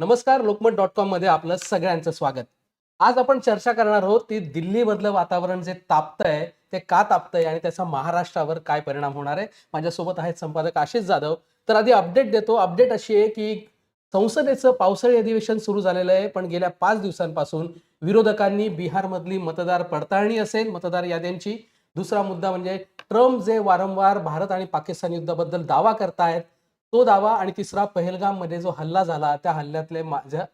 नमस्कार लोकमत डॉट कॉममध्ये आपलं सगळ्यांचं स्वागत. आज आपण चर्चा करणार आहोत ती दिल्लीमधलं वातावरण जे तापतंय ते का तापतंय आणि त्याचा महाराष्ट्रावर काय परिणाम होणार आहे? माझ्यासोबत आहेत संपादक आशिष जाधव. तर आधी अपडेट देतो. अपडेट अशी आहे की संसदेचं पावसाळी अधिवेशन सुरू झालेलं आहे पण गेल्या पाच दिवसांपासून विरोधकांनी बिहारमधली मतदार पडताळणी असेल मतदार याद्यांची. दुसरा मुद्दा म्हणजे ट्रम्प जे वारंवार भारत आणि पाकिस्तान युद्धाबद्दल दावा करतायत तो दावा आणि तिसरा पहलगाममध्ये जो हल्ला झाला त्या हल्ल्यातले माझ्या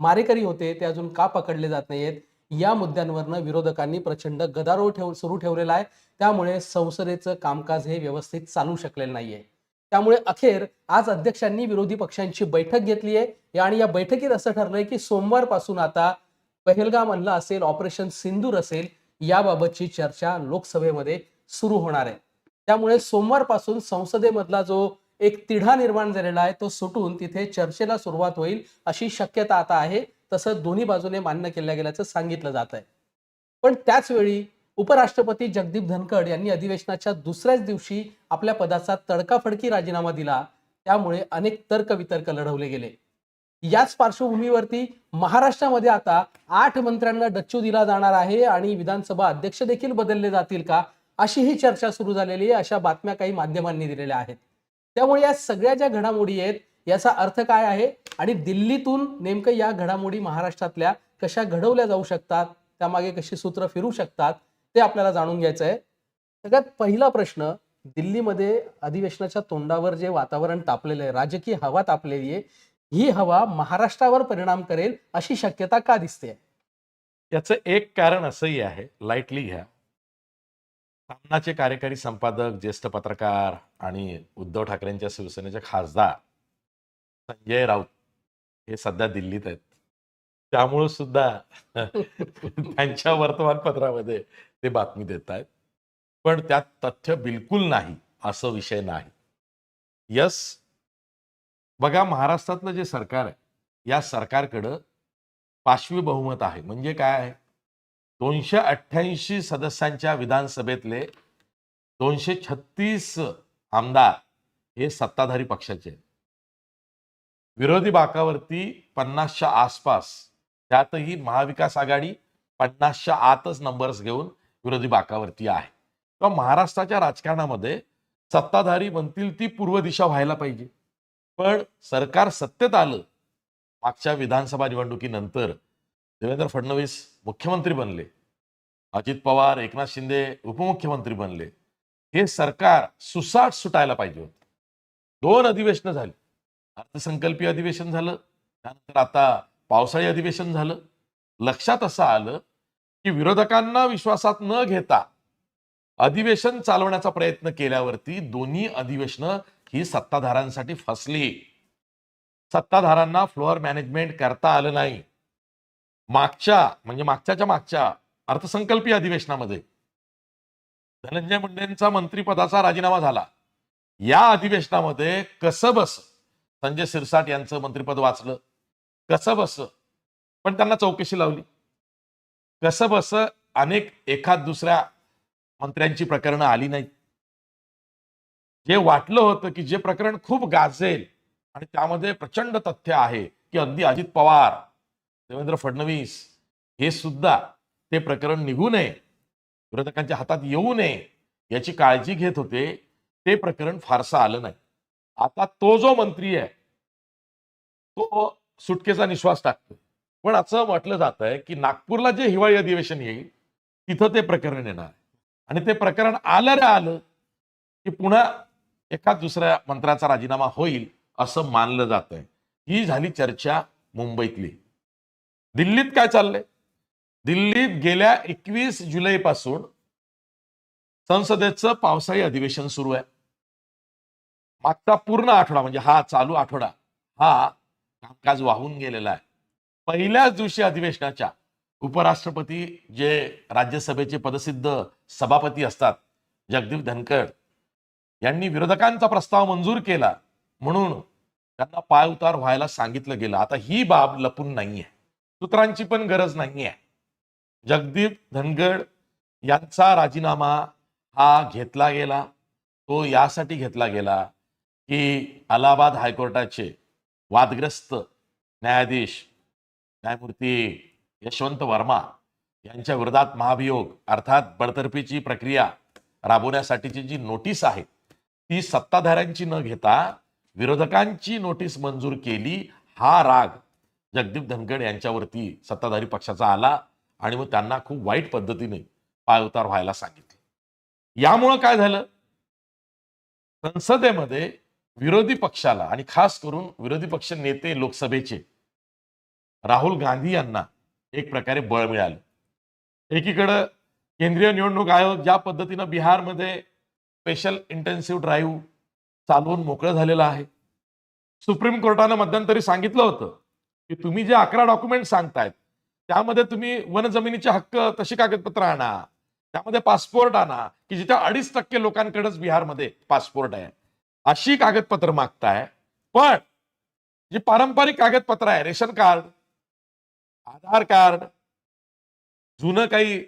मारेकरी होते ते अजून का पकडले जात नाहीयेत? या मुद्द्यांवरनं विरोधकांनी प्रचंड गदारोळ ठेव सुरू ठेवलेला आहे. त्यामुळे संसदेचं कामकाज हे व्यवस्थित चालू शकलेलं नाहीये. त्यामुळे अखेर आज अध्यक्षांनी विरोधी पक्षांची बैठक घेतली आहे. आणि या बैठकीत असं ठरलंय की सोमवारपासून आता पहलगाम हल्ला असेल ऑपरेशन सिंदूर असेल याबाबतची चर्चा लोकसभेमध्ये सुरू होणार आहे. त्यामुळे सोमवारपासून संसदेमधला जो एक तिढा निर्माण झालेला आहे. तो सुटून तिथे चर्चेला सुरुवात होईल अशी शक्यता आता आहे. तसं दोन्ही बाजूने मान्य केल्या गेल्याचं सांगितलं जात आहे. पण त्याच वेळी उपराष्ट्रपती जगदीप धनखड यांनी अधिवेशनाच्या दुसऱ्याच दिवशी आपल्या पदाचा तडकाफडकी राजीनामा दिला. त्यामुळे अनेक तर्कवितर्क लढवले गेले. याच पार्श्वभूमीवरती महाराष्ट्रामध्ये आता आठ मंत्र्यांना डच्चू दिला जाणार आहे आणि विधानसभा अध्यक्ष देखील बदलले जातील का अशी ही चर्चा सुरू झालेली आहे अशा बातम्या काही माध्यमांनी दिलेल्या आहेत. त्यामुळे या सगळ्या ज्या घडामोडी आहेत याचा अर्थ काय आहे? आणि दिल्लीतून नेमकं या घडामोडी महाराष्ट्रातल्या कशा घडवल्या जाऊ शकतात त्यामागे कशी सूत्र फिरू शकतात ते आपल्याला जाणून घ्यायचं आहे. सगळ्यात पहिला प्रश्न दिल्लीमध्ये अधिवेशनाच्या तोंडावर जे वातावरण तापलेलं आहे राजकीय हवा तापलेली आहे ही हवा महाराष्ट्रावर परिणाम करेल अशी शक्यता का दिसते याचं एक कारण असंही आहे लाईटली घ्या. सामनाचे कार्यकारी संपादक ज्येष्ठ पत्रकार आणि उद्धव ठाकरेंच्या शिवसेनेचे खासदार संजय राऊत हे सध्या दिल्लीत आहेत. त्यामुळं सुद्धा त्यांच्या वर्तमानपत्रामध्ये ते बातमी देत आहेत पण त्यात तथ्य बिलकुल नाही असं विषय नाही. यस बघा महाराष्ट्रातलं जे सरकार आहे या सरकारकडं पाशवी बहुमत आहे. म्हणजे काय आहे? दोनशे अठ्ठ्याऐंशी सदस्यांच्या विधानसभेतले दोनशे छत्तीस आमदार हे सत्ताधारी पक्षाचे आहेत. विरोधी बाकावरती पन्नासच्या आसपास त्यातही महाविकास आघाडी पन्नासच्या आतच नंबर्स घेऊन विरोधी बाकावरती आहे. किंवा महाराष्ट्राच्या राजकारणामध्ये सत्ताधारी बनतील ती पूर्व दिशा व्हायला पाहिजे. पण सरकार सत्तेत आलं मागच्या विधानसभा निवडणुकीनंतर देवेंद्र फडणवीस मुख्यमंत्री बनले. अजित पवार एकनाथ शिंदे उपमुख्यमंत्री बनले. हे सरकार सुसाट सुटायला पाहिजे होते. दोन अधिवेशनं झाली. अर्थसंकल्पीय अधिवेशन झालं. त्यानंतर आता पावसाळी अधिवेशन झालं. लक्षात असं आलं की विरोधकांना विश्वासात न घेता अधिवेशन चालवण्याचा प्रयत्न केल्यावरती दोन्ही अधिवेशनं ही सत्ताधाऱ्यांसाठी फसली. सत्ताधारांना फ्लोअर मॅनेजमेंट करता आलं नाही. मागच्या म्हणजे मागच्याच्या मागच्या अर्थसंकल्पीय अधिवेशनामध्ये धनंजय मुंडेंचा मंत्रिपदाचा राजीनामा झाला. या अधिवेशनामध्ये कसं बस? संजय सिरसाट यांचं मंत्रिपद वाचलं. कसं बस? पण त्यांना चौकशी लावली. कसं बस? अनेक एखाद दुसऱ्या मंत्र्यांची प्रकरणं आली नाहीत. जे वाटलं होतं की जे प्रकरण खूप गाजेल आणि त्यामध्ये प्रचंड तथ्य आहे की अगदी अजित पवार देवेंद्र फडणवीस हे सुद्धा ते प्रकरण निघू नये विरोधकांच्या हातात येऊ नये याची काळजी घेत होते ते प्रकरण फारसं आलं नाही. आता तो जो मंत्री आहे तो सुटकेचा निश्वास टाकतो पण असं म्हटलं जात आहे की नागपूरला जे हिवाळी अधिवेशन येईल तिथं ते प्रकरण येणार आणि ते प्रकरण आलं रे आलं की पुन्हा एका दुसऱ्या मंत्र्याचा राजीनामा होईल असं मानलं जात आहे ही झाली चर्चा मुंबईतली. दिल्लीत काय चाललंय? दिल्लीत गेल्या एकवीस जुलैपासून संसदेचं पावसाळी अधिवेशन सुरू आहे. मागचा पूर्ण आठवडा म्हणजे हा चालू आठवडा हा कामकाज वाहून गेलेला आहे. पहिल्याच दिवशी अधिवेशनाच्या उपराष्ट्रपती जे राज्यसभेचे पदसिद्ध सभापती असतात जगदीप धनखड यांनी विरोधकांचा प्रस्ताव मंजूर केला म्हणून त्यांना पाय उतार व्हायला सांगितलं गेलं. आता ही बाब लपून नाहीये. सूत्रांची पण गरज नाहीये. जगदीप धनगड यांचा राजीनामा हा घेतला गेला. तो यासाठी घेतला गेला की अलाहाबाद हायकोर्टाचे वादग्रस्त न्यायाधीश न्यायमूर्ती यशवंत वर्मा यांच्या विरोधात महाभियोग अर्थात बडतर्फीची प्रक्रिया राबवण्यासाठीची जी नोटीस आहे ती सत्ताधाऱ्यांची न घेता विरोधकांची नोटीस मंजूर केली. हा राग जगदीप धनखड यांच्यावरती सत्ताधारी पक्षाचा आला. आणि मग त्यांना खूप वाईट पद्धतीने पायउतार व्हायला सांगितले. यामुळं काय झालं? संसदेमध्ये विरोधी पक्षाला आणि खास करून विरोधी पक्ष नेते लोकसभेचे राहुल गांधी यांना एक प्रकारे बळ मिळालं. एकीकडं केंद्रीय निवडणूक आयोग ज्या पद्धतीनं बिहारमध्ये स्पेशल इंटेन्सिव्ह ड्राईव्ह चालवून मोकळं झालेलं आहे. सुप्रीम कोर्टानं मध्यंतरी सांगितलं होतं की तुम्ही जे अकरा डॉक्युमेंट सांगतायत त्यामध्ये तुम्ही वन जमिनीचे हक्क तशी कागदपत्र आणा. त्यामध्ये पासपोर्ट आणा की जिथे अडीच टक्के लोकांकडेच बिहारमध्ये पासपोर्ट आहे. अशी कागदपत्र मागताय. पण जी पारंपरिक कागदपत्र आहे रेशन कार्ड आधार कार्ड जुनं काही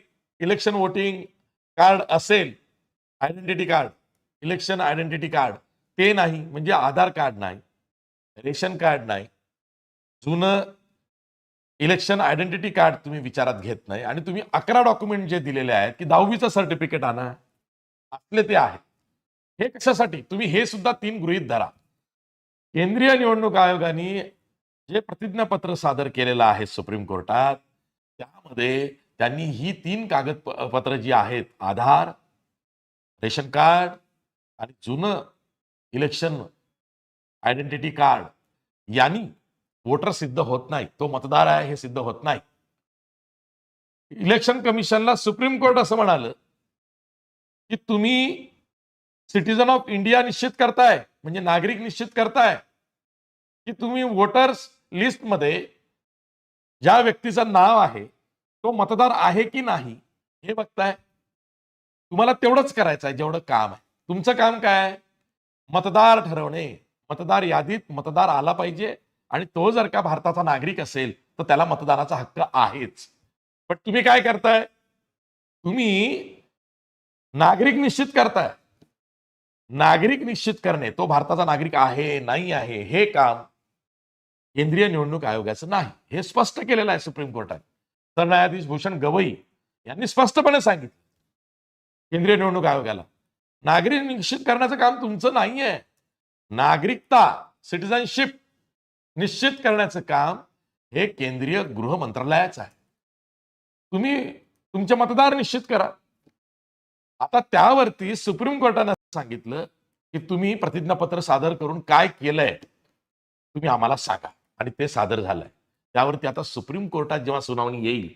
इलेक्शन वोटिंग कार्ड असेल identity card election identity card ते नाही म्हणजे आधार कार्ड नाही रेशन कार्ड नाही जुनं इलेक्शन आयडेंटिटी कार्ड तुम्ही विचारात घेत नाही आणि तुम्ही अकरा डॉक्युमेंट जे दिलेले आहेत की दहावीचं सर्टिफिकेट आणा असले ते आहेत. हे कशासाठी? तुम्ही हे सुद्धा तीन गृहीत धरा. केंद्रीय निवडणूक आयोगाने जे प्रतिज्ञापत्र सादर केलेलं आहे सुप्रीम कोर्टात त्यामध्ये त्यांनी ही तीन कागदपत्र जी आहेत आधार रेशन कार्ड आणि जुनं इलेक्शन आयडेंटिटी कार्ड यांनी वोटर सिद्ध होत नाही. तो मतदार आहे हे सिद्ध होत नाही. इलेक्शन कमिशनला सुप्रीम कोर्ट असं म्हणालं की तुम्ही सिटीजन ऑफ इंडिया निश्चित करताय म्हणजे नागरिक निश्चित करताय की तुम्ही वोटर्स लिस्टमध्ये ज्या व्यक्तीचं नाव आहे तो मतदार आहे की नाही हे बघताय. तुम्हाला तेवढंच करायचं आहे जेवढं काम आहे. तुमचं काम काय आहे? मतदार ठरवणे. मतदार यादीत मतदार आला पाहिजे. आणि तो जर का भारताचा नागरिक असेल तर त्याला मतदानाचा हक्क आहेच. पण तुम्ही काय करताय? तुम्ही नागरिक निश्चित करताय. नागरिक निश्चित करणे तो भारताचा नागरिक आहे नाही आहे हे काम केंद्रीय निवडणूक आयोगाचं नाही. हे स्पष्ट केलेलं आहे सुप्रीम कोर्टात सरन्यायाधीश भूषण गवई यांनी स्पष्टपणे सांगितलं. केंद्रीय निवडणूक आयोगाला. नागरिक निश्चित करण्याचं काम तुमचं नाहीये. नागरिकता सिटिझनशिप निश्चित करण्याचं काम हे केंद्रीय गृह मंत्रालयाचं आहे. तुम्ही तुमचे मतदार निश्चित करा. आता त्यावरती सुप्रीम कोर्टानं सांगितलं की तुम्ही प्रतिज्ञापत्र सादर करून काय केलंय तुम्ही आम्हाला सांगा. आणि ते सादर झालंय. त्यावरती आता सुप्रीम कोर्टात जेव्हा सुनावणी येईल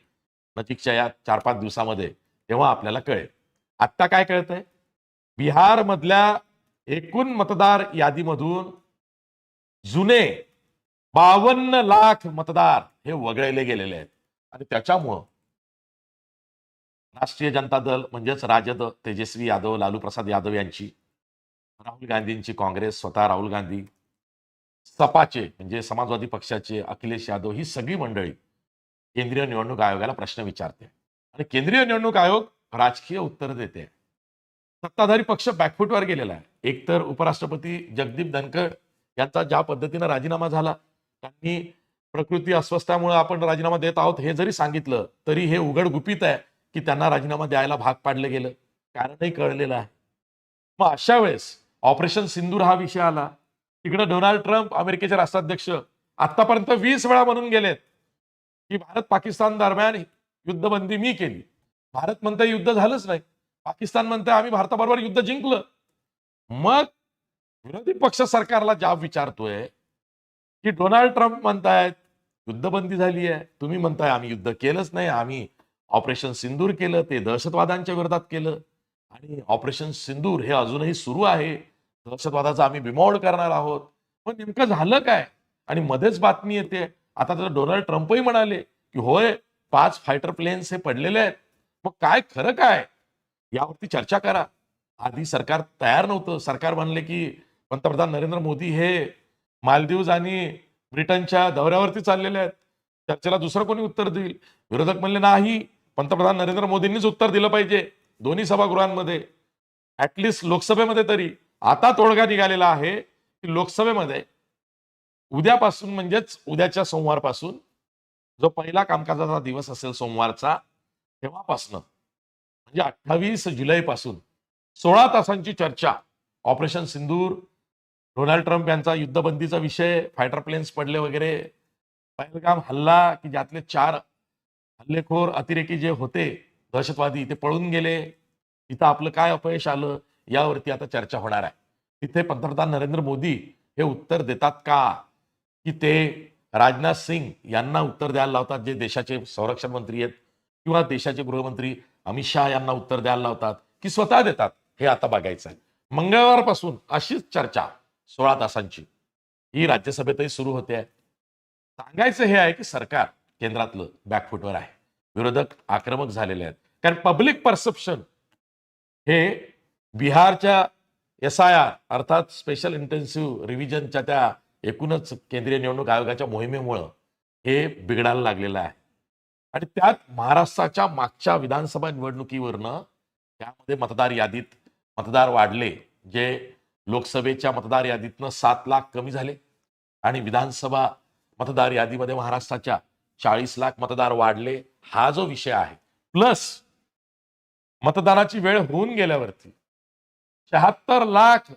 नजीकच्या या चार पाच दिवसामध्ये तेव्हा आपल्याला कळेल. आत्ता काय कळतंय? बिहार मधल्या एकूण मतदार यादीमधून जुने बावन्न लाख मतदार हे वगळले गेलेले आहेत. आणि त्याच्यामुळं राष्ट्रीय जनता दल म्हणजेच राजद तेजस्वी यादव लालू प्रसाद यादव यांची राहुल गांधींची काँग्रेस स्वतः राहुल गांधी सपाचे म्हणजे समाजवादी पक्षाचे अखिलेश यादव ही सगळी मंडळी केंद्रीय निवडणूक आयोगाला प्रश्न विचारते. आणि केंद्रीय निवडणूक आयोग राजकीय उत्तर देते. सत्ताधारी पक्ष बॅकफुटवर गेलेला आहे. एकतर उपराष्ट्रपती जगदीप धनखड यांचा ज्या पद्धतीनं राजीनामा झाला त्यांनी प्रकृती अस्वस्थामुळे आपण राजीनामा देत आहोत हे जरी सांगितलं तरी हे उघड गुपित आहे की त्यांना राजीनामा द्यायला भाग पाडलं गेलं. कारणही कळलेलं आहे. मग अशा वेळेस ऑपरेशन सिंदूर हा विषय आला. तिकडे डोनाल्ड ट्रम्प अमेरिकेचे राष्ट्राध्यक्ष आतापर्यंत वीस वेळा म्हणून गेलेत की भारत पाकिस्तान दरम्यान युद्धबंदी मी केली. भारत म्हणते युद्ध झालंच नाही. पाकिस्तान म्हणतंय आम्ही भारताबरोबर युद्ध जिंकलं. मग विरोधी पक्ष सरकारला जाब विचारतोय की डोनाल्ड ट्रम्प म्हणतायत युद्धबंदी झाली आहे. तुम्ही म्हणताय आम्ही युद्ध केलंच नाही. आम्ही ऑपरेशन सिंदूर केलं ते दहशतवादांच्या विरोधात केलं. आणि ऑपरेशन सिंदूर हे अजूनही सुरू आहे. दहशतवादाचा आम्ही बिमोड करणार आहोत. पण नेमकं झालं काय? आणि मध्येच बातमी येते. आता तर डोनाल्ड ट्रम्पही म्हणाले की होय पाच फायटर प्लेन्स हे पडलेले आहेत. मग काय खरं काय? यावरती चर्चा करा. आधी सरकार तयार नव्हतं. सरकार म्हणले की पंतप्रधान नरेंद्र मोदी हे मालदीव्ज आणि ब्रिटनच्या दौऱ्यावरती चाललेल्या आहेत. चर्चेला दुसरं कोणी उत्तर देईल? विरोधक म्हणले नाही. पंतप्रधान नरेंद्र मोदींनीच उत्तर दिलं पाहिजे. दोन्ही सभागृहांमध्ये ऍटलिस्ट लोकसभेमध्ये तरी. आता तोडगा निघालेला आहे की लोकसभेमध्ये उद्यापासून म्हणजेच उद्याच्या सोमवारपासून जो पहिला कामकाजाचा दिवस असेल सोमवारचा तेव्हापासनं म्हणजे अठ्ठावीस जुलैपासून सोळा तासांची चर्चा ऑपरेशन सिंदूर डोनाल्ड ट्रम्प यांचा युद्धबंदीचा विषय फायटर प्लेन्स पडले वगैरे पहिलगाम हल्ला की ज्यातले चार हल्लेखोर अतिरेकी जे होते दहशतवादी ते पळून गेले. तिथं आपलं काय अपयश आलं यावरती आता चर्चा होणार आहे. तिथे पंतप्रधान नरेंद्र मोदी हे उत्तर देतात का? की ते राजनाथ सिंग यांना उत्तर द्यायला लावतात जे देशाचे संरक्षण मंत्री आहेत किंवा देशाचे गृहमंत्री अमित शहा यांना उत्तर द्यायला लावतात की स्वतः देतात हे आता बघायचं आहे मंगळवारपासून अशीच चर्चा. सोळा तासांची. ही राज्यसभेतही सुरू होते आहे. सांगायचं हे आहे की सरकार केंद्रातलं बॅकफुटवर आहे. विरोधक आक्रमक झालेले आहेत. कारण पब्लिक परसेप्शन हे बिहारच्या एस आय आर अर्थात स्पेशल इंटेन्सिव्ह रिव्हिजनच्या त्या एकूणच केंद्रीय निवडणूक आयोगाच्या मोहिमेमुळं हे बिघडायला लागलेलं आहे. आणि त्यात महाराष्ट्राच्या मागच्या विधानसभा निवडणुकीवरनं त्यामध्ये मतदार यादीत मतदार वाढले जे लोकसभेच्या मतदार यादीतनं सात लाख कमी झाले आणि विधानसभा मतदार यादीमध्ये महाराष्ट्राच्या चाळीस लाख मतदार वाढले हा जो विषय आहे. प्लस मतदानाची वेळ होऊन गेल्यावरती शहात्तर लाख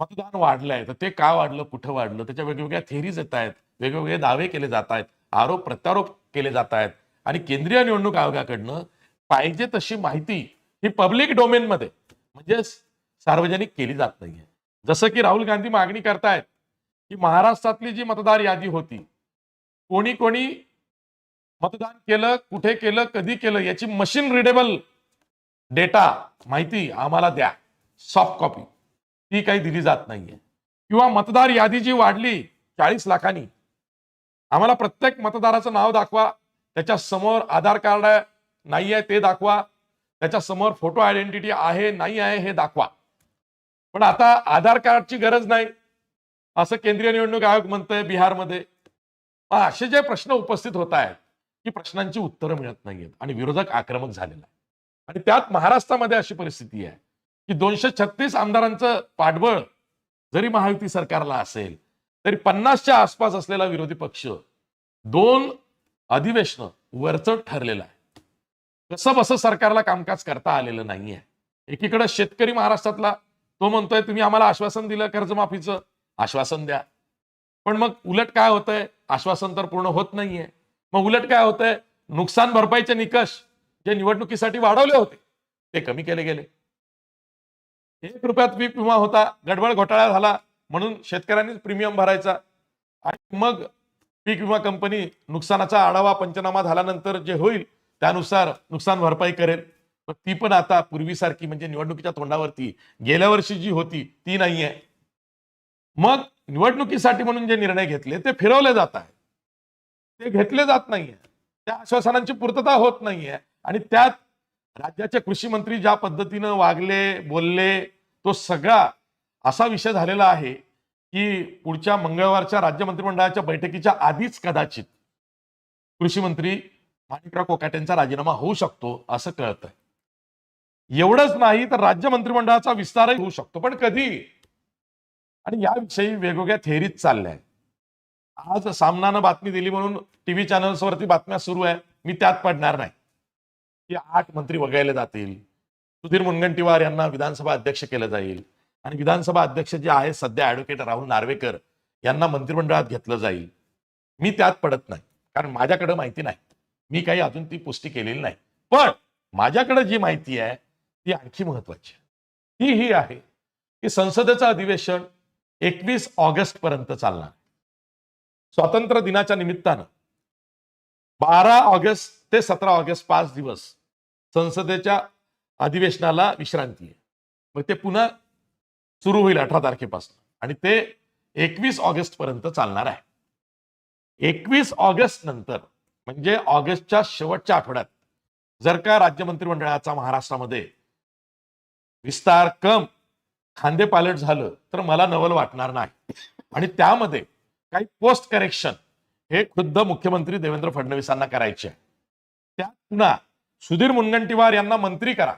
मतदान वाढलंय. तर ते का वाढलं कुठं वाढलं? त्याच्या वेगवेगळ्या थेरीज येत आहेत वेगवेगळे दावे केले जात आहेत आरोप प्रत्यारोप केले जात आहेत आणि केंद्रीय निवडणूक आयोगाकडनं पाहिजे तशी माहिती ही पब्लिक डोमेनमध्ये म्हणजे सार्वजनिक केली जात नाहीये. जसं की राहुल गांधी मागणी करतायत की महाराष्ट्रातली जी मतदार यादी होती कोणी कोणी मतदान केलं कुठे केलं कधी केलं याची मशीन रिडेबल डेटा माहिती आम्हाला द्या. सॉफ्ट कॉपी ती काही दिली जात नाहीये. किंवा मतदार यादी जी वाढली चाळीस लाखांनी आम्हाला प्रत्येक मतदाराचं नाव दाखवा. त्याच्यासमोर आधार कार्ड आहे नाही आहे ते दाखवा. त्याच्यासमोर फोटो आयडेंटिटी आहे नाही आहे हे दाखवा. पण आता आधार कार्डची गरज नाही. असं केंद्रीय निवडणूक आयोग म्हणतंय बिहारमध्ये. असे जे प्रश्न उपस्थित होत आहेत की प्रश्नांची उत्तरं मिळत नाहीयेत आणि विरोधक आक्रमक झालेला आहे. आणि त्यात महाराष्ट्रामध्ये अशी परिस्थिती आहे की दोनशे छत्तीस आमदारांचं पाठबळ जरी महायुती सरकारला असेल तरी पन्नासच्या आसपास असलेला विरोधी पक्ष दोन अधिवेशन वरचढ ठरलेलं आहे. कसं बसं सरकारला कामकाज करता आलेलं नाहीये. एकीकडे शेतकरी महाराष्ट्रातला तो म्हणतोय तुम्ही आम्हाला आश्वासन दिलं कर्जमाफीचं आश्वासन द्या. पण मग उलट काय होतंय? आश्वासन तर पूर्ण होत नाहीये. मग उलट काय होतंय? नुकसान भरपाईचे निकष जे निवडणुकीसाठी वाढवले होते ते कमी केले गेले. एक रुपयात पीक विमा होता गडबड घोटाळा झाला म्हणून शेतकऱ्यांनीच प्रीमियम भरायचा. आणि मग पीक विमा कंपनी नुकसानाचा आढावा पंचनामा झाल्यानंतर जे होईल त्यानुसार नुकसान भरपाई करेल. पण ती पण आता पूर्वीसारखी म्हणजे निवडणुकीच्या तोंडावरती गेल्या वर्षी जी होती ती नाहीये. मग निवडणुकीसाठी म्हणून जे निर्णय घेतले ते फिरवले जात आहेत. ते घेतले जात नाहीये. त्या आश्वासनांची पूर्तता होत नाहीये. आणि त्यात राज्याचे कृषी मंत्री ज्या पद्धतीनं वागले बोलले तो सगळा असा विषय झालेला आहे की पुढच्या मंगळवारच्या राज्य मंत्रिमंडळाच्या बैठकीच्या आधीच कदाचित कृषी मंत्री माणिकराव कोकाटेंचा राजीनामा होऊ शकतो असं कळतंय. एवढंच नाही तर राज्य मंत्रिमंडळाचा विस्तारही होऊ शकतो. पण कधी? आणि याविषयी वेगवेगळ्या थेरीज चालल्या आज सामनानं बातमी दिली म्हणून टीव्ही चॅनल्सवरती बातम्या सुरू आहे मी त्यात पडणार नाही. की आठ मंत्री वगळले जातील. सुधीर मुनगंटीवार यांना विधानसभा अध्यक्ष केलं जाईल. आणि विधानसभा अध्यक्ष जे आहे सध्या ऍडव्होकेट राहुल नार्वेकर यांना मंत्रिमंडळात घेतलं जाईल. मी त्यात पडत नाही. कारण माझ्याकडे माहिती नाही. मी काही अजून ती पुष्टी केलेली नाही. पण माझ्याकडे जी माहिती आहे ती आणखी महत्वाची. आहे. ती ही आहे की संसदेचं अधिवेशन एकवीस ऑगस्ट पर्यंत चालणार. स्वातंत्र्य दिनाच्या निमित्तानं बारा ऑगस्ट ते सतरा ऑगस्ट पाच दिवस संसदेच्या अधिवेशनाला विश्रांती आहे. मग ते पुन्हा सुरू होईल अठरा तारखेपासून आणि ते एकवीस ऑगस्ट पर्यंत चालणार आहे. एकवीस ऑगस्ट नंतर म्हणजे ऑगस्टच्या शेवटच्या आठवड्यात जर का राज्य मंत्रिमंडळाचा महाराष्ट्रामध्ये विस्तार कम खांदेपालट झालं तर मला नवल वाटणार नाही. आणि त्यामध्ये काही पोस्ट करेक्शन हे खुद्द मुख्यमंत्री देवेंद्र फडणवीसांना करायचे आहे. त्यात पुन्हा सुधीर मुनगंटीवार यांना मंत्री करा.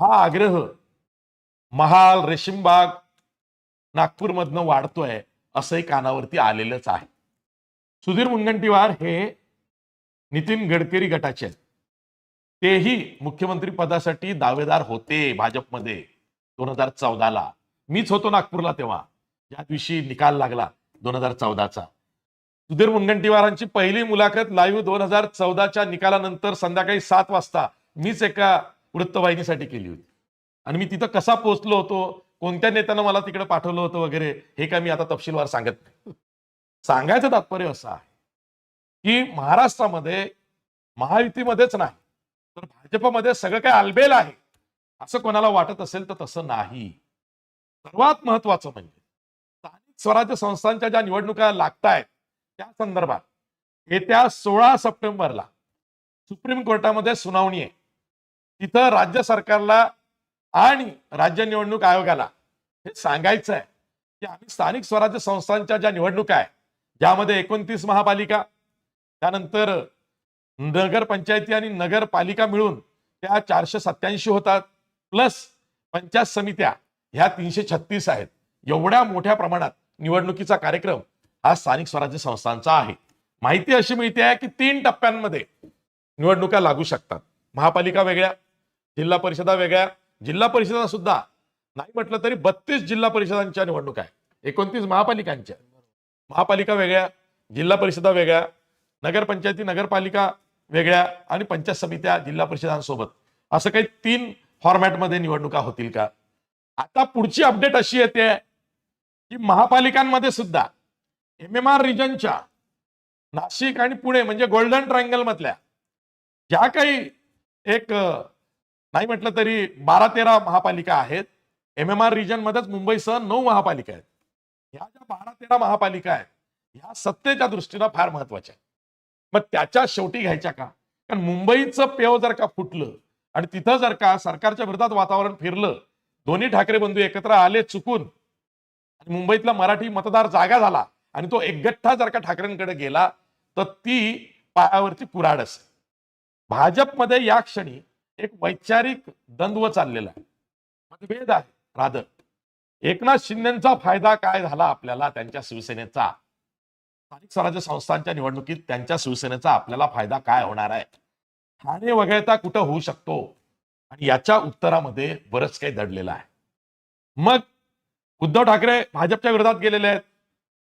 हा आग्रह महाल रेशीमबाग नागपूरमधनं वाढतोय असंही कानावरती आलेलंच आहे. सुधीर मुनगंटीवार हे नितीन गडकरी गटाचे आहेत. तेही मुख्यमंत्री पदासाठी दावेदार होते भाजपमध्ये दोन हजार चौदाला. मीच होतो नागपूरला तेव्हा. ज्या दिवशी निकाल लागला दोन हजार चौदाचा. सुधीर मुनगंटीवारांची पहिली मुलाखत लाईव्ह दोन हजार चौदाच्या निकालानंतर संध्याकाळी सात वाजता मीच एका वृत्तवाहिनीसाठी केली होती. आणि मी तिथं कसा पोहोचलो होतो कोणत्या नेत्यानं मला तिकडे पाठवलं होतं वगैरे हे काय मी आता तपशीलवार सांगत नाही. सांगायचं तात्पर्य असं आहे की महाराष्ट्रामध्ये महायुतीमध्येच नाही. तर भाजपमध्ये सगळं काय आलबेल आहे. असं कोणाला वाटत असेल तर तसं नाही. सर्वात महत्वाचं म्हणजे स्थानिक स्वराज्य संस्थांच्या ज्या निवडणुका लागतायत त्या संदर्भात येत्या सोळा सप्टेंबरला सुप्रीम कोर्टामध्ये सुनावणी आहे. तिथं राज्य सरकारला आणि राज्य निवडणूक आयोगाला हे सांगायचं आहे की आम्ही स्थानिक स्वराज्य संस्थांच्या ज्या निवडणुका आहे ज्यामध्ये एकोणतीस महापालिका त्यानंतर नगरपंचायती आणि नगरपालिका मिळून त्या चारशे सत्याऐंशी होतात. प्लस पंचायत समित्या ह्या तीनशे छत्तीस आहेत. एवढ्या मोठ्या प्रमाणात निवडणुकीचा कार्यक्रम हा स्थानिक स्वराज्य संस्थांचा आहे. माहिती अशी मिळते आहे की तीन टप्प्यांमध्ये निवडणुका लागू शकतात. महापालिका वेगळ्या जिल्हा परिषदा वेगळ्या. जिल्हा परिषदा सुद्धा नाही म्हटलं तरी बत्तीस जिल्हा परिषदांच्या निवडणुका आहे एकोणतीस महापालिकांच्या. महापालिका वेगळ्या जिल्हा परिषदा वेगळ्या. नगरपंचायती नगरपालिका वेगळ्या आणि पंचायत समित्या जिल्हा परिषदांसोबत. असं काही तीन फॉर्मॅटमध्ये निवडणुका होतील का? आता पुढची अपडेट अशी येते की महापालिकांमध्ये सुद्धा एम एम आर रिजनच्या नाशिक आणि पुणे म्हणजे गोल्डन ट्रायंगल मधल्या ज्या काही एक नाही म्हटलं तरी बारा तेरा महापालिका आहेत. एम एम आर रिजन मध्येच मुंबईसह नऊ महापालिका आहेत. ह्या ज्या बारा तेरा महापालिका आहेत ह्या सत्तेच्या दृष्टीनं फार महत्त्वाच्या आहेत. मग त्याच्या शेवटी घ्यायच्या का? कारण मुंबईचं पेव जर का फुटलं आणि तिथं जर का सरकारच्या विरोधात वातावरण फिरलं दोन्ही ठाकरे बंधू एकत्र आले चुकून आणि मुंबईतला मराठी मतदार जागा झाला आणि तो एकगठ्ठा जर का ठाकरेंकडे गेला तर ती पायावरती कुराड असेल. भाजपमध्ये या क्षणी एक वैचारिक द्वंद्व चाललेला आहे. मतभेद आहे रादर. एकनाथ शिंदेचा फायदा काय झाला आपल्याला त्यांच्या शिवसेनेचा? स्थानिक स्वराज्य संस्थांच्या निवडणुकीत त्यांच्या शिवसेनेचा आपल्याला फायदा काय होणार आहे? ठाणे वगळता कुठं होऊ शकतो? आणि याच्या उत्तरामध्ये बरंच काही दडलेलं आहे. मग उद्धव ठाकरे भाजपच्या विरोधात गेलेले आहेत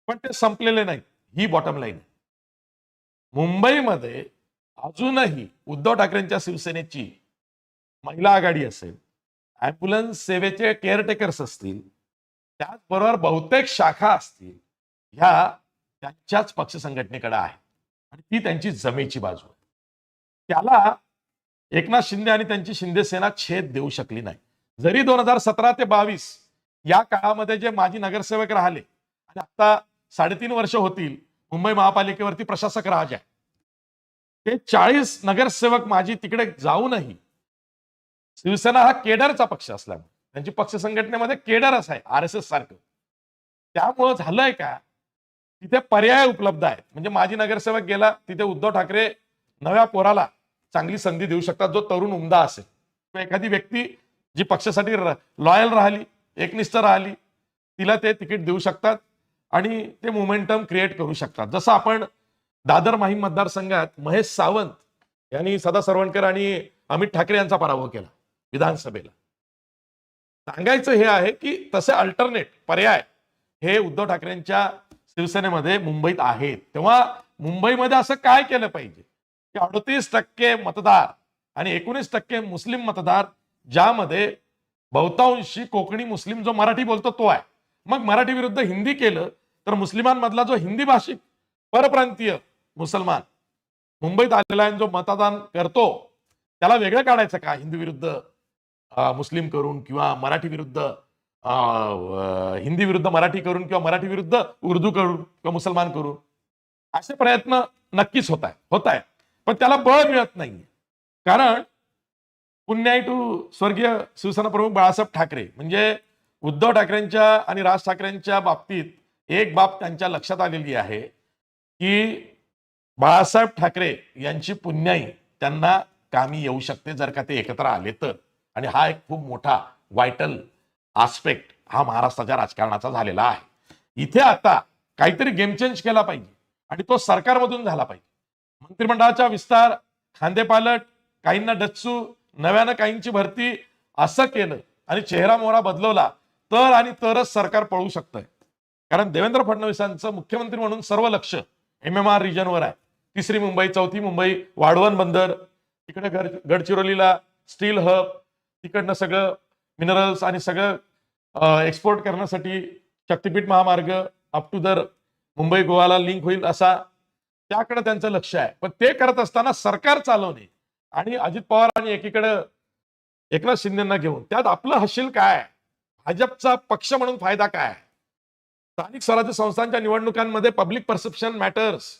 पण ते संपलेले नाहीत. ही बॉटम लाईन आहे मुंबईमध्ये अजूनही उद्धव ठाकरेंच्या शिवसेनेची महिला आघाडी असेल ॲम्ब्युलन्स सेवेचे केअरटेकर्स असतील त्याचबरोबर बहुतेक शाखा असतील ह्या त्यांच्याच पक्ष संघटनेकडे आहे. आणि ती त्यांची जमेची बाजू आहे. त्याला एकनाथ शिंदे आणि त्यांची शिंदे सेना छेद देऊ शकली नाही. जरी दोन हजार सतरा ते बावीस या काळामध्ये जे माजी नगरसेवक राहिले आणि आता साडेतीन वर्ष होतील मुंबई महापालिकेवरती प्रशासक राज आहे. ते चाळीस नगरसेवक माझी तिकडे जाऊनही शिवसेना हा केडरचा पक्ष असल्यामुळे त्यांची पक्ष संघटनेमध्ये केडरच आहे आर एस एस सारखं. त्यामुळं झालंय का तिथे पर्याय उपलब्ध आहेत. म्हणजे माजी नगरसेवक गेला तिथे उद्धव ठाकरे नव्या पोराला चांगली संधी देऊ शकतात जो तरुण उमदा असेल. एखादी व्यक्ती जी पक्षासाठी लॉयल राहिली एकनिष्ठ राहिली तिला ते तिकीट देऊ शकतात आणि ते मोमेंटम क्रिएट करू शकतात. जसं आपण दादर माहीम मतदारसंघात महेश सावंत यांनी सदा सरवणकर आणि अमित ठाकरे यांचा पराभव केला विधानसभेला. सांगायचं हे आहे की तसे अल्टरनेट पर्याय हे उद्धव ठाकरेंच्या शिवसेनेमध्ये मुंबईत आहेत. तेव्हा मुंबईमध्ये असं काय केलं पाहिजे? की अडतीस टक्के मतदार आणि एकोणीस टक्के मुस्लिम मतदार ज्यामध्ये बहुतांशी कोकणी मुस्लिम जो मराठी बोलतो तो आहे. मग मराठी विरुद्ध हिंदी केलं तर मुस्लिमांमधला जो हिंदी भाषिक परप्रांतीय मुसलमान मुंबईत आलेला आहे जो मतदान करतो त्याला वेगळं काढायचं का? हिंदू विरुद्ध मुस्लिम करून किंवा मराठी विरुद्ध? हिंदी विरुद्ध मराठी करून किंवा मराठी विरुद्ध उर्दू करून किंवा मुसलमान करून. असे प्रयत्न नक्कीच होत आहे होत आहे पण त्याला बळ मिळत नाही कारण पुण्याई टू स्वर्गीय शिवसेना प्रमुख बाळासाहेब ठाकरे म्हणजे उद्धव ठाकरेंच्या आणि राज ठाकरेंच्या बाबतीत एक बाब त्यांच्या लक्षात आलेली आहे की बाळासाहेब ठाकरे यांची पुण्याई त्यांना कामी येऊ शकते जर का ते एकत्र आले तर. आणि हा एक खूप मोठा वायटल आस्पेक्ट हा महाराष्ट्राच्या राजकारणाचा झालेला आहे. इथे आता काहीतरी गेम चेंज केला पाहिजे आणि तो सरकारमधून झाला पाहिजे. मंत्रिमंडळाचा विस्तार खांदेपालट काहींना डच्चू नव्यानं काहींची भरती असं केलं आणि चेहरा मोहरा बदलवला तर आणि तरच सरकार पळू शकतंय. कारण देवेंद्र फडणवीसांचं मुख्यमंत्री म्हणून सर्व लक्ष एम एम आर रिजनवर आहे. तिसरी मुंबई चौथी मुंबई वाढवण बंदर तिकडे गड गडचिरोलीला स्टील हब तिकडनं सगळं मिनरल्स आणि सगळं एक्सपोर्ट करण्यासाठी शक्तीपीठ महामार्ग अप टू दर मुंबई गोवाला लिंक होईल असा त्याकडे त्यांचं लक्ष आहे. पण ते करत असताना सरकार चालवणे आणि अजित पवार आणि एकीकडे एकनाथ शिंदेना घेऊन त्यात आपलं हशील काय भाजपचा पक्ष म्हणून फायदा काय स्थानिक स्वराज्य संस्थांच्या निवडणुकांमध्ये पब्लिक परसेप्शन मॅटर्स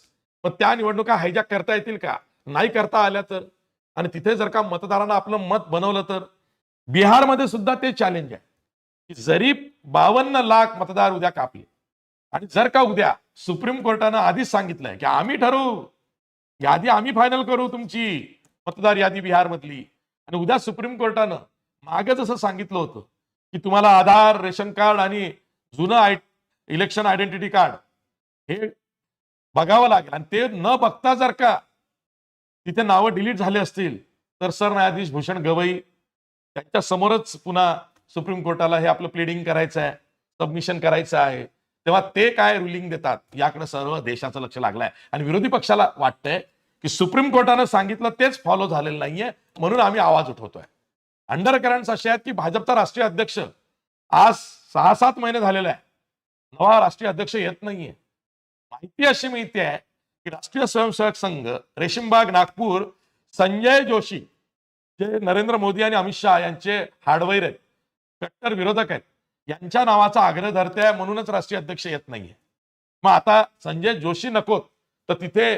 मग त्या निवडणुका हायजॅक करता येतील का? नाही करता आल्या तर? आणि तिथे जर का मतदारांना आपलं मत बनवलं तर? बिहारमध्ये सुद्धा ते चॅलेंज आहे. जरी बावन्न लाख मतदार उद्या कापले आणि जर का उद्या सुप्रीम कोर्टानं आधीच सांगितलंय की आम्ही ठरवू यादी आम्ही फायनल करू तुमची मतदार यादी बिहार मधली आणि उद्या सुप्रीम कोर्टानं मागे जसं सांगितलं होतं की तुम्हाला आधार रेशन कार्ड आणि जुनं आय इलेक्शन आयडेंटिटी कार्ड हे बघावं लागेल. आणि ते न बघता जर का तिथे नावं डिलीट झाले असतील तर सरन्यायाधीश भूषण गवई त्यांच्या समोरच पुन्हा सुप्रीम कोर्टाला हे आपलं प्लिडिंग करायचं आहे सबमिशन करायचं आहे. तेव्हा ते काय रुलिंग देतात याकडे सर्व देशाचं लक्ष लागलंय. आणि विरोधी पक्षाला वाटतंय की सुप्रीम कोर्टानं सांगितलं तेच फॉलो झालेलं नाहीये म्हणून आम्ही आवाज उठवतोय. अंडर करंट्स असे आहेत की भाजपचा राष्ट्रीय अध्यक्ष आज सहा सात महिने झालेला आहे. नवा राष्ट्रीय अध्यक्ष येत नाहीये. माहिती अशी मिळते आहे की राष्ट्रीय स्वयंसेवक संघ रेशीमबाग नागपूर संजय जोशी जे नरेंद्र मोदी आणि अमित शहा यांचे हार्डवेअर आहेत. कट्टर विरोधक आहेत. यांच्या नावाचा आग्रह धरते आहे म्हणूनच राष्ट्रीय अध्यक्ष येत नाहीये. मग आता संजय जोशी नकोत तर तिथे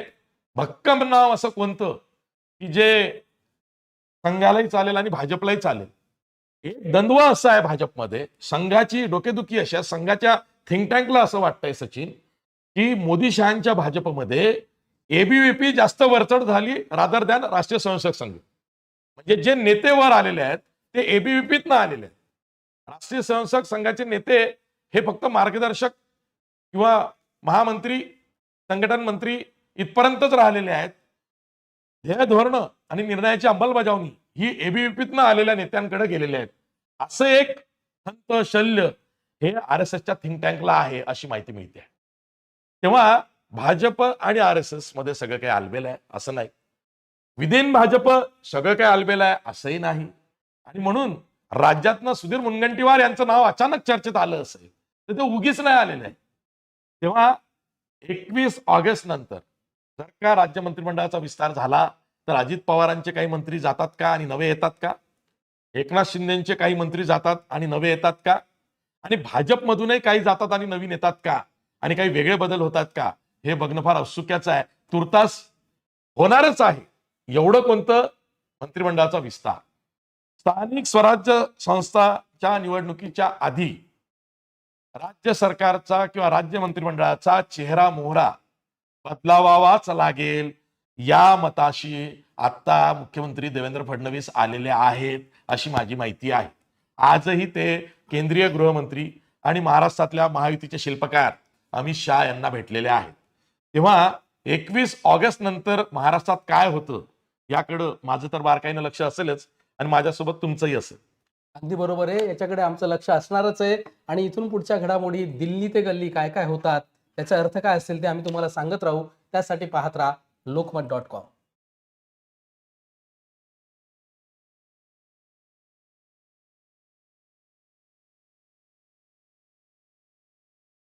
भक्कम नाव असं कोणतं? की जे संघालाही चालेल आणि भाजपलाही चालेल. एक द्वंद्व असं आहे भाजपमध्ये संघाची डोकेदुखी अशी आहे. संघाच्या थिंक टँकला असं वाटतंय सचिन की मोदी शहांच्या भाजपमध्ये एबीव्हीपी जास्त वरचढ झाली रादर दॅन राष्ट्रीय स्वयंसेवक संघ. म्हणजे जे नेते वर आलेले आहेत ते एबीव्हीपीतनं आलेले आहेत. राष्ट्रीय स्वयंसेवक संघाचे नेते हे फक्त मार्गदर्शक किंवा महामंत्री संघटन मंत्री इथपर्यंतच राहिलेले आहेत. ध्येय धोरण आणि निर्णयाची अंमलबजावणी ही एबीव्हीपीतनं आलेल्या नेत्यांकडे गेलेले आहेत. असं एक हंत शल्य हे आर एस एसच्या थिंक टँकला आहे अशी माहिती मिळते. तेव्हा भाजप आणि आर एस एसमध्ये सगळं काही आलबेल आहे असं नाही. विदिन भाजप सगळं काही आलबेल आहे असंही नाही. आणि म्हणून राज्यातनं सुधीर मुनगंटीवार यांचं नाव अचानक चर्चेत आलं असेल तर ते उगीच नाही आलेलं आहे तेव्हा एकवीस ऑगस्ट नंतर जर का राज्य मंत्रिमंडळाचा विस्तार झाला तर अजित पवारांचे काही मंत्री जातात का आणि नवे येतात का? एकनाथ शिंदेचे काही मंत्री जातात आणि नवे येतात का? आणि भाजपमधूनही काही जातात आणि नवीन येतात का? आणि काही वेगळे बदल होतात का? हे बघणं फार औत्सुक्याचं आहे. तुर्तास होणारच आहे. एवढं कोणतं मंत्रिमंडळाचा विस्तार? स्थानिक स्वराज्य संस्थाच्या निवडणुकीच्या आधी राज्य सरकारचा किंवा राज्य मंत्रिमंडळाचा चेहरा मोहरा बदलावाच लागेल. या मताशी आता मुख्यमंत्री देवेंद्र फडणवीस आलेले आहेत अशी माझी माहिती आहे. आजही ते केंद्रीय गृहमंत्री आणि महाराष्ट्रातल्या महायुतीचे शिल्पकार अमित शहा यांना भेटलेले आहेत. तेव्हा एकवीस ऑगस्ट नंतर महाराष्ट्रात काय होतं याकडं माझं तर बारकाईनं लक्ष असेलच. आणि माझ्यासोबत तुमचंही असेल अगदी बरोबर आहे. याच्याकडे आमचं लक्ष असणारच आहे. आणि इथून पुढच्या घडामोडी दिल्ली ते गल्ली काय काय होतात त्याचा अर्थ काय असेल ते आम्ही तुम्हाला सांगत राहू. त्यासाठी पाहत राहा लोकमत डॉट कॉम.